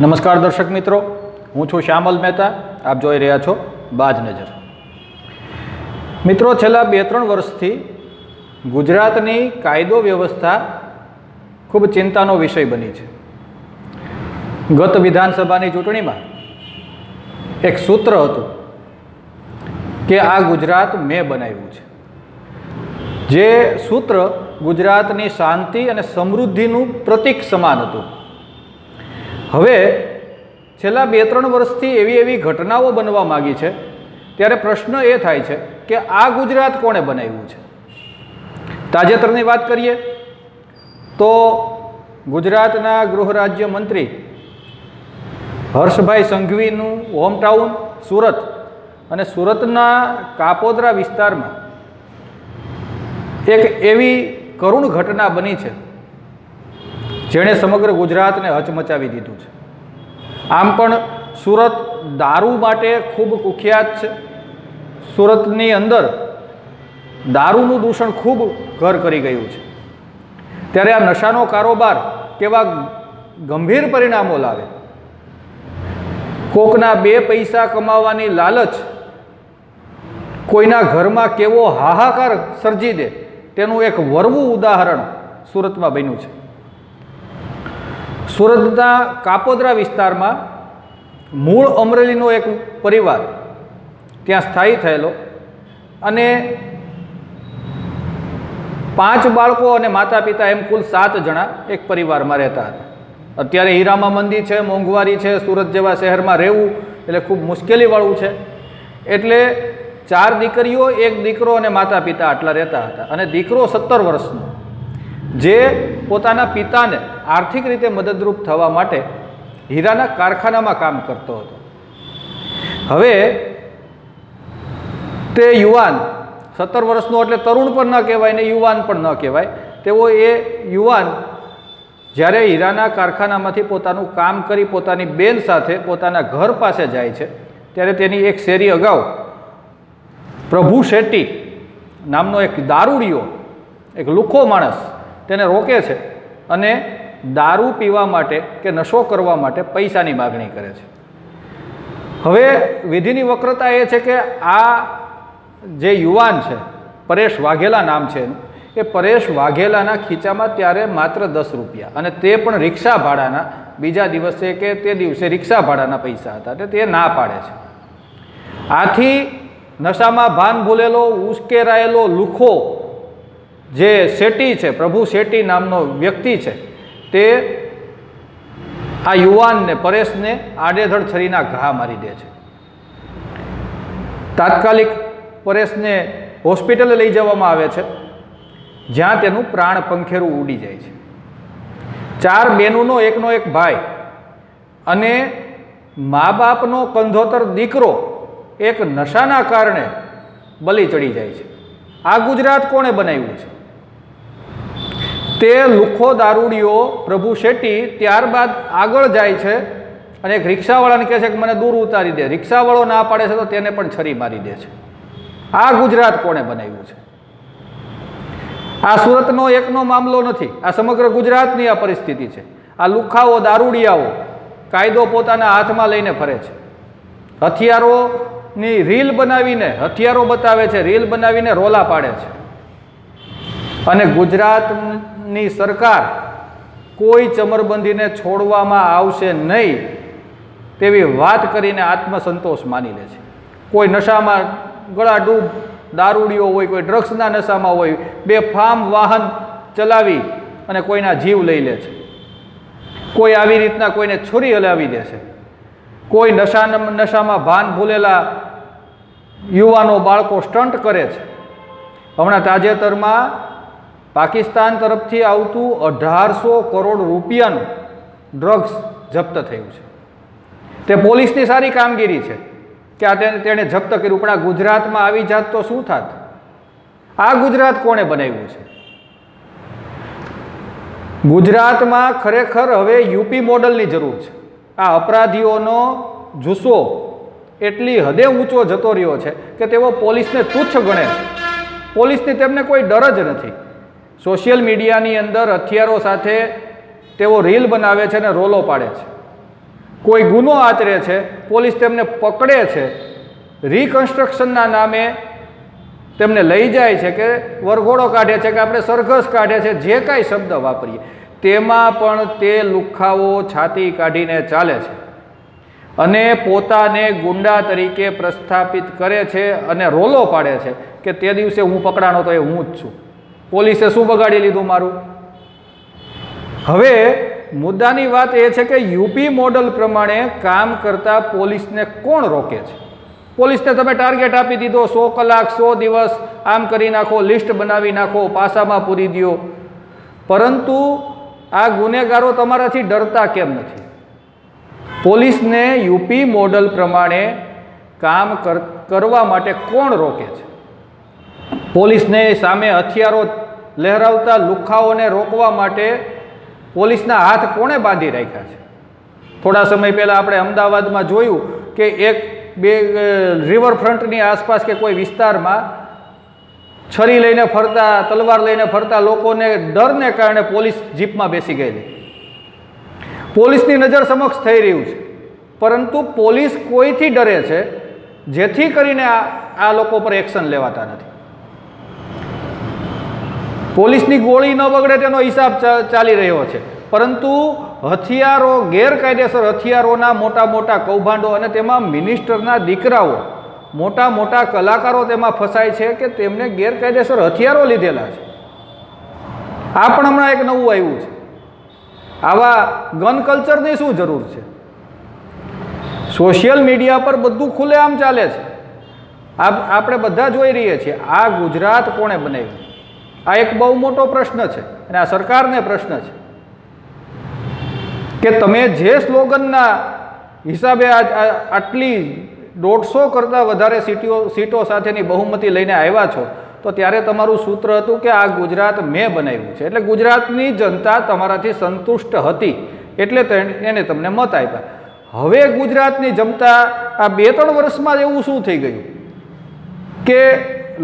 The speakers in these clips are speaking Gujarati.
નમસ્કાર દર્શક મિત્રો, હું છું શ્યામલ મહેતા, આપ જોઈ રહ્યા છો બાજ નજર. મિત્રો, છેલ્લા બે ત્રણ વર્ષથી ગુજરાતની કાયદો વ્યવસ્થા ખૂબ ચિંતાનો વિષય બની છે. ગત વિધાનસભાની ચૂંટણીમાં એક સૂત્ર હતું કે આ ગુજરાત મેં બનાવ્યું છે. જે સૂત્ર ગુજરાતની શાંતિ અને સમૃદ્ધિનું પ્રતીક સમાન હતું. હવે છેલ્લા બે ત્રણ વર્ષથી એવી એવી ઘટનાઓ બનવા માગી છે, ત્યારે પ્રશ્ન એ થાય છે કે આ ગુજરાત કોણે બનાવ્યું છે? તાજેતરની વાત કરીએ તો ગુજરાતના ગૃહ રાજ્ય મંત્રી હર્ષભાઈ સંઘવીનું હોમટાઉન સુરત અને સુરતના કાપોદરા વિસ્તારમાં એક એવી કરુણ ઘટના બની છે જેણે સમગ્ર ગુજરાતને હચમચાવી દીધું છે. આમ પણ સુરત દારૂ માટે ખૂબ કુખ્યાત છે. સુરતની અંદર દારૂનું દૂષણ ખૂબ ઘર કરી ગયું છે. ત્યારે આ નશાનો કારોબાર કેવા ગંભીર પરિણામો લાવે? કોકના બે પૈસા કમાવાની લાલચ કોઈના ઘરમાં કેવો હાહાકાર સર્જી દે તેનું એક વરવું ઉદાહરણ સુરતમાં બન્યું છે. સુરતના કાપોદરા વિસ્તારમાં મૂળ અમરેલીનો એક પરિવાર ત્યાં સ્થાયી થયેલો અને પાંચ બાળકો અને માતા પિતા એમ કુલ સાત જણા એક પરિવારમાં રહેતા હતા. અત્યારે હીરામાં મંદી છે, મોંઘવારી છે, સુરત જેવા શહેરમાં રહેવું એટલે ખૂબ મુશ્કેલીવાળું છે. એટલે ચાર દીકરીઓ, એક દીકરો અને માતા પિતા આટલા રહેતા હતા અને દીકરો સત્તર વર્ષનો. જે પોતાના પિતાને આર્થિક રીતે મદદરૂપ થવા માટે હીરાના કારખાનામાં કામ કરતો હતો. હવે તે યુવાન, સત્તર વર્ષનો એટલે તરુણ પણ ન કહેવાય ને યુવાન પણ ન કહેવાય, તેઓ એ યુવાન જ્યારે હીરાના કારખાનામાંથી પોતાનું કામ કરી પોતાની બેન સાથે પોતાના ઘર પાસે જાય છે, ત્યારે તેની એક શેરી અગાઉ પ્રભુ શેટ્ટી નામનો એક દારૂડિયો, એક લુખો માણસ તેને રોકે છે અને દારૂ પીવા માટે કે નશો કરવા માટે પૈસાની માગણી કરે છે. હવે વિધિની વક્રતા એ છે કે આ જે યુવાન છે, પરેશ વાઘેલા નામ છે એ પરેશ વાઘેલાના ખીચામાં ત્યારે માત્ર દસ રૂપિયા અને તે પણ રિક્ષા ભાડાના બીજા દિવસે કે તે દિવસે રિક્ષા ભાડાના પૈસા હતા એટલે તે ના પાડે છે. આથી નશામાં ભાન ભૂલેલો, ઉશ્કેરાયેલો, લુખો જે શેટ્ટી છે, પ્રભુ શેટ્ટી નામનો વ્યક્તિ છે તે આ યુવાનને, પરેશને આડેધડ છરીના ઘા મારી દે છે. તાત્કાલિક પરેશને હોસ્પિટલે લઈ જવામાં આવે છે, જ્યાં તેનું પ્રાણ પંખેરું ઉડી જાય છે. ચાર બહેનોનો એકનો એક ભાઈ અને મા બાપનો કંધોતર દીકરો એક નશાના કારણે બલી ચડી જાય છે. આ ગુજરાત કોણે બનાવ્યું છે? તે લુખો દારૂડીઓ પ્રભુ શેટ્ટી ત્યારબાદ આગળ જાય છે અને એક રિક્ષાવાળાને કહે છે કે મને દૂર ઉતારી દે. રિક્ષાવાળો ના પાડે છે તો તેને પણ છરી મારી દે છે. આ ગુજરાત કોણે બનાવ્યું છે? આ સુરતનો એકનો મામલો નથી. આ સમગ્ર ગુજરાતની આ પરિસ્થિતિ છે. આ લુખાઓ, દારૂડિયાઓ કાયદો પોતાના હાથમાં લઈને ફરે છે. હથિયારોની રીલ બનાવીને, હથિયારો બતાવે છે, રીલ બનાવીને રોલા પાડે છે. અને ગુજરાતની સરકાર કોઈ ચમરબંધીને છોડવામાં આવશે નહીં તેવી વાત કરીને આત્મસંતોષ માની લે છે. કોઈ નશામાં ગળા ડૂબ દારૂડીઓ હોય, કોઈ ડ્રગ્સના નશામાં હોય, બે ફાર્મ વાહન ચલાવી અને કોઈના જીવ લઈ લે છે. કોઈ આવી રીતના કોઈને છોરી હલાવી દે છે. કોઈ નશા નશામાં ભાન ભૂલેલા યુવાનો બાળકો સ્ટન્ટ કરે છે. હમણાં તાજેતરમાં પાકિસ્તાન તરફથી આવતું અઢારસો કરોડ રૂપિયાનું ડ્રગ્સ જપ્ત થયું છે. તે પોલીસની સારી કામગીરી છે કે આ તેણે જપ્ત કર્યું. પણ આ ગુજરાતમાં આવી જાત તો શું થાત? આ ગુજરાત કોણે બનાવ્યું છે? ગુજરાતમાં ખરેખર હવે યુપી મોડલની જરૂર છે. આ અપરાધીઓનો જુસ્સો એટલી હદે ઊંચો જતો રહ્યો છે કે તેઓ પોલીસને તુચ્છ ગણે છે. પોલીસની તેમને કોઈ ડર જ નથી. સોશિયલ મીડિયાની અંદર હથિયારો સાથે તેઓ રીલ બનાવે છે અને રોલો પાડે છે. કોઈ ગુનો આચરે છે, પોલીસ તેમને પકડે છે રિકન્સ્ટ્રક્શનના નામે તેમને લઈ જાય છે કે વરઘોડો કાઢે છે કે આપણે સરઘસ કાઢે છે, જે કાંઈ શબ્દ વાપરીએ, તેમાં પણ તે લુખાઓ છાતી કાઢીને ચાલે છે અને પોતાને ગુંડા તરીકે પ્રસ્થાપિત કરે છે અને રોલો પાડે છે કે તે દિવસે હું પકડાણો તો એ હું જ છું. પોલીસે શું બગાડી લીધું મારું? હવે મુદ્દાની વાત એ છે કે યુપી મોડલ પ્રમાણે કામ કરતા પોલીસને કોણ રોકે છે? પોલીસને તમે ટાર્ગેટ આપી દીધો, સો કલાક, સો દિવસ આમ કરી નાખો, લિસ્ટ બનાવી નાખો, પાસામાં પૂરી દો પરંતુ આ ગુનેગારો તમારાથી ડરતા કેમ નથી? પોલીસને યુપી મોડલ પ્રમાણે કામ કર- કરવા માટે કોણ રોકે છે? પોલીસને સામે હથિયારો લહેરાવતા લુખાઓને રોકવા માટે પોલીસના હાથ કોણે બાંધી રાખ્યા છે? થોડા સમય પહેલાં આપણે અમદાવાદમાં જોયું કે એક બે રિવરફ્રન્ટની આસપાસ કે કોઈ વિસ્તારમાં છરી લઈને ફરતા, તલવાર લઈને ફરતા લોકોને ડરને કારણે પોલીસ જીપમાં બેસી ગયેલી. પોલીસની નજર સમક્ષ થઈ રહ્યું છે. પરંતુ પોલીસ કોઈથી ડરે છે? જેથી કરીને આ લોકો પર એક્શન લેવાતા નથી. પોલીસની ગોળી ન બગડે તેનો હિસાબ ચાલી રહ્યો છે. પરંતુ હથિયારો, ગેરકાયદેસર હથિયારોના મોટા મોટા કૌભાંડો અને તેમાં મિનિસ્ટરના દીકરાઓ, મોટા મોટા કલાકારો તેમાં ફસાય છે કે તેમને ગેરકાયદેસર હથિયારો લીધેલા છે. આ પણ હમણાં એક નવું આવ્યું છે. આવા ગન કલ્ચરની શું જરૂર છે? સોશિયલ મીડિયા પર બધું ખુલ્લેઆમ ચાલે છે. આપણે બધા જોઈ રહીએ છીએ, આ ગુજરાત કોણે બનાવ્યું? આ એક બહુ મોટો પ્રશ્ન છે અને આ સરકારને પ્રશ્ન છે કે તમે જે સ્લોગનના હિસાબે આટલી દોઢસો કરતાં વધારે સીટીઓ સીટો સાથેની બહુમતી લઈને આવ્યા છો, તો ત્યારે તમારું સૂત્ર હતું કે આ ગુજરાત મેં બનાવ્યું છે. એટલે ગુજરાતની જનતા તમારાથી સંતુષ્ટ હતી એટલે એને તમને મત આપ્યા. હવે ગુજરાતની જનતા આ બે ત્રણ વર્ષમાં એવું શું થઈ ગયું? કે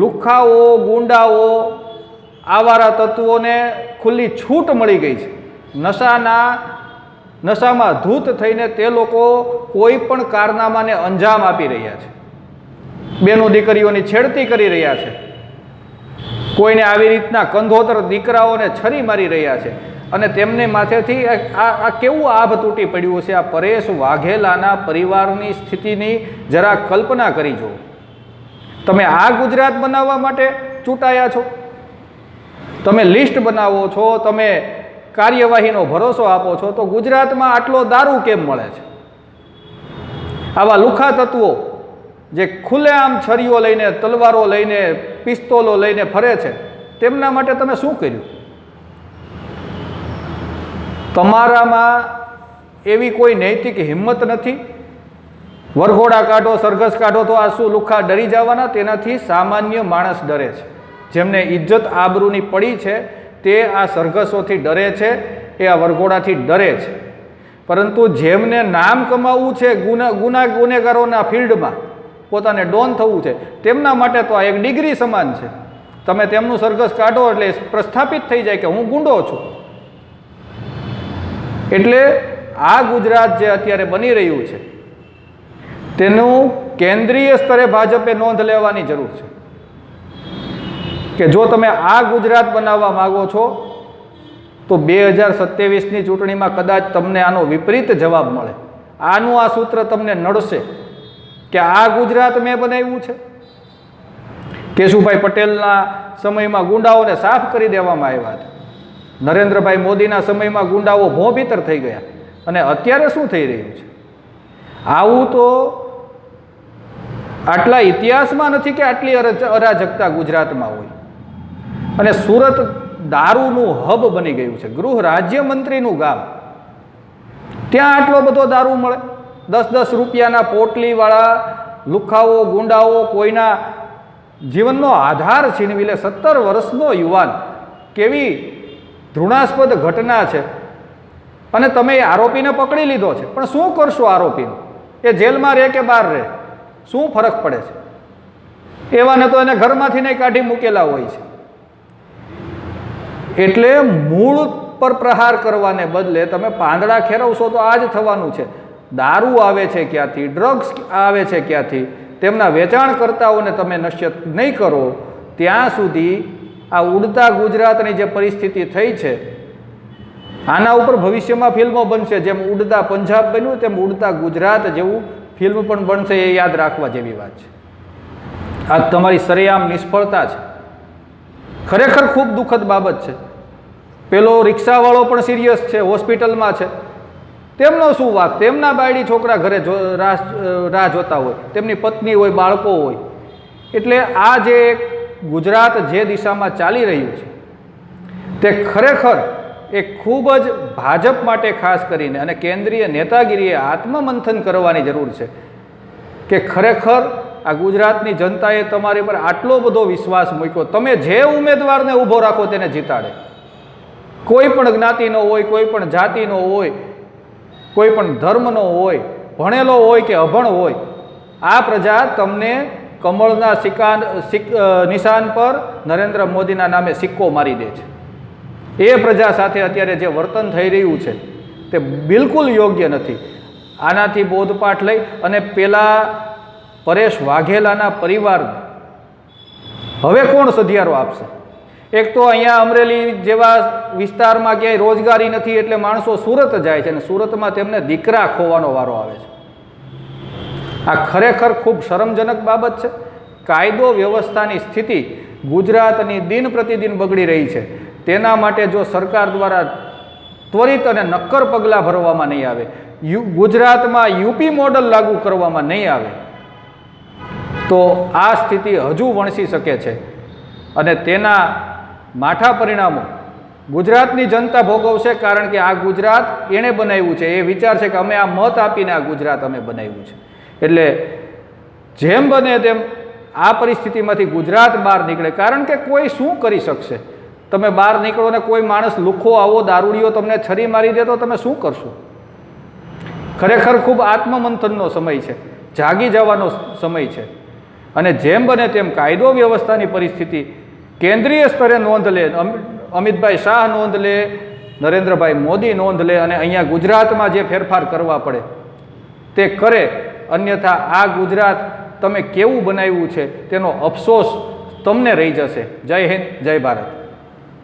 લુખાઓ, ગુંડાઓ આવારા તત્વોને ખુલ્લી છૂટ મળી ગઈ છે. નશાના, નશામાં ધૂત થઈને તે લોકો કોઈ પણ કારનામાને અંજામ આપી રહ્યા છે. બેનો દીકરીઓની છેડતી કરી રહ્યા છે. કોઈને આવી રીતના કંધોતર દીકરાઓને છરી મારી રહ્યા છે. અને તેમને માથેથી આ કેવું આભ તૂટી પડ્યું છે આ પરેશ વાઘેલાના પરિવારની સ્થિતિની જરા કલ્પના કરી જુઓ. તમે આ ગુજરાત બનાવવા માટે ચૂંટાયા છો? તમે લિસ્ટ બનાવો છો, તમે કાર્યવાહીનો ભરોસો આપો છો, તો ગુજરાતમાં આટલો દારૂ કેમ મળે છે? આવા લુખા તત્વો જે ખુલ્લેઆમ છરીઓ લઈને, તલવારો લઈને, પિસ્તોલો લઈને ફરે છે, તેમના માટે તમે શું કર્યું? તમારામાં એવી કોઈ નૈતિક હિંમત નથી? વરઘોડા કાઢો, સરઘસ કાઢો તો આ શું લુખા ડરી જવાના, તેનાથી સામાન્ય માણસ ડરે છે. જેમને ઇજ્જત આબરૂની પડી છે, તે આ સરઘસોથી ડરે છે, એ આ વરઘોડાથી ડરે છે. પરંતુ જેમને નામ કમાવવું છે ગુના ગુના ગુનેગારોના ફિલ્ડમાં, પોતાને ડોન થવું છે, તેમના માટે તો આ એક ડિગ્રી સમાન છે. તમે તેમનું સરઘસ કાઢો એટલે પ્રસ્થાપિત થઈ જાય કે હું ગુંડો છું. એટલે આ ગુજરાત જે અત્યારે બની રહ્યું છે, તેનું કેન્દ્રીય સ્તરે ભાજપે નોંધ લેવાની જરૂર છે. કે જો તમે આ ગુજરાત બનાવવા માગો છો, તો બે હજાર સત્યાવીસની ચૂંટણીમાં કદાચ તમને આનો વિપરીત જવાબ મળે. આનું આ સૂત્ર તમને નડશે કે આ ગુજરાત મેં બનાવ્યું છે. કેશુભાઈ પટેલના સમયમાં ગુંડાઓને સાફ કરી દેવામાં આવ્યા હતા. નરેન્દ્રભાઈ મોદીના સમયમાં ગુંડાઓ ભોંભીતર થઈ ગયા અને અત્યારે શું થઈ રહ્યું છે? આવું તો આટલા ઇતિહાસમાં નથી કે આટલી અરજ- અરાજકતા ગુજરાતમાં હોય. અને સુરત દારૂનું હબ બની ગયું છે. ગૃહ રાજ્યમંત્રીનું ગામ. ત્યાં આટલો બધો દારૂ મળે. દસ દસ રૂપિયાના પોટલીવાળા, લુખાઓ, ગુંડાઓ, કોઈના જીવનનો આધાર છીનવી લે. સત્તર વર્ષનો યુવાન. કેવી ધૃણાસ્પદ ઘટના છે. અને તમે એ આરોપીને પકડી લીધો છે. પણ શું કરશો આરોપીને? એ જેલમાં રહે કે બહાર રહે? શું ફરક પડે છે? એવાને તો એને ઘરમાંથી નહીં કાઢી મૂકેલા હોય છે. એટલે મૂળ પર પ્રહાર કરવાને બદલે તમે પાંદડા ખેરવશો તો આ જ થવાનું છે. દારૂ આવે છે ક્યાંથી ડ્રગ્સ આવે છે ક્યાંથી, તેમના વેચાણકર્તાઓને તમે નશ્યત નહીં કરો, ત્યાં સુધી આ ઉડતા ગુજરાતની જે પરિસ્થિતિ થઈ છે, આના ઉપર ભવિષ્યમાં ફિલ્મો બનશે. જેમ ઉડતા પંજાબ બન્યું, તેમ ઉડતા ગુજરાત જેવું ફિલ્મ પણ બનશે એ યાદ રાખવા જેવી વાત છે. આ તમારી સરેઆમ નિષ્ફળતા છે. ખરેખર ખૂબ દુઃખદ બાબત છે. પેલો રિક્ષાવાળો પણ સિરિયસ છે, હોસ્પિટલમાં છે. તેમનો શું વાક તેમના બાયડી છોકરા ઘરે જો રાહ જોતા હોય. તેમની પત્ની હોય, બાળકો હોય. એટલે આ જે ગુજરાત જે દિશામાં ચાલી રહ્યું છે, તે ખરેખર એ ખૂબ જ ભાજપ માટે ખાસ કરીને અને કેન્દ્રીય નેતાગીરીએ આત્મમંથન કરવાની જરૂર છે કે ખરેખર આ ગુજરાતની જનતાએ તમારી પર આટલો બધો વિશ્વાસ મૂક્યો. તમે જે ઉમેદવારને ઊભો રાખો તેને જીતાડે. કોઈ પણ જ્ઞાતિનો હોય, કોઈ પણ જાતિનો હોય, કોઈ પણ ધર્મનો હોય, ભણેલો હોય કે અભણ હોય, આ પ્રજા તમને કમળના સિક્કા નિશાન પર નરેન્દ્ર મોદીના નામે સિક્કો મારી દે છે. એ પ્રજા સાથે અત્યારે જે વર્તન થઈ રહ્યું છે, તે બિલકુલ યોગ્ય નથી. આનાથી બોધપાઠ લઈ અને પેલા પરેશ વાઘેલાના પરિવારને. હવે કોણ સધિયારો આપશે? એક તો અહીંયા અમરેલી જેવા વિસ્તારમાં ક્યાંય રોજગારી નથી એટલે માણસો સુરત જાય છે અને સુરતમાં તેમને દીકરા ખોવાનો વારો આવે છે. આ ખરેખર ખૂબ શરમજનક બાબત છે. કાયદો વ્યવસ્થાની સ્થિતિ ગુજરાતની દિન પ્રતિદિન બગડી રહી છે. તેના માટે જો સરકાર દ્વારા ત્વરિત અને નક્કર પગલાં ભરવામાં નહીં આવે ગુજરાતમાં યુપી મોડલ લાગુ કરવામાં નહીં આવે તો આ સ્થિતિ હજુ વણસી શકે છે. અને તેના માઠા પરિણામો ગુજરાતની જનતા ભોગવશે કારણ કે આ ગુજરાત એણે બનાવ્યું છે. એ વિચાર છે કે અમે આ મત આપીને આ ગુજરાત અમે બનાવ્યું છે. એટલે જેમ બને તેમ આ પરિસ્થિતિમાંથી ગુજરાત બહાર નીકળે. કારણ કે કોઈ શું કરી શકશે? તમે બહાર નીકળો ને કોઈ માણસ લુખો, આવો, દારૂડિયો તમને છરી મારી દે તો તમે શું કરશો? ખરેખર ખૂબ આત્મમંથનનો સમય છે. જાગી જવાનો સમય છે. અને જેમ બને તેમ કાયદો વ્યવસ્થાની પરિસ્થિતિ કેન્દ્રીય સ્તરે નોંધ લે, અમ- અમિતભાઈ શાહ નોંધ લે, નરેન્દ્રભાઈ મોદી નોંધ લે અને અહીંયા ગુજરાતમાં જે ફેરફાર કરવા પડે તે કરે. અન્યથા આ ગુજરાત તમે કેવું બનાવ્યું છે તેનો અફસોસ તમને રહી જશે. જય હિન્દ, જય ભારત.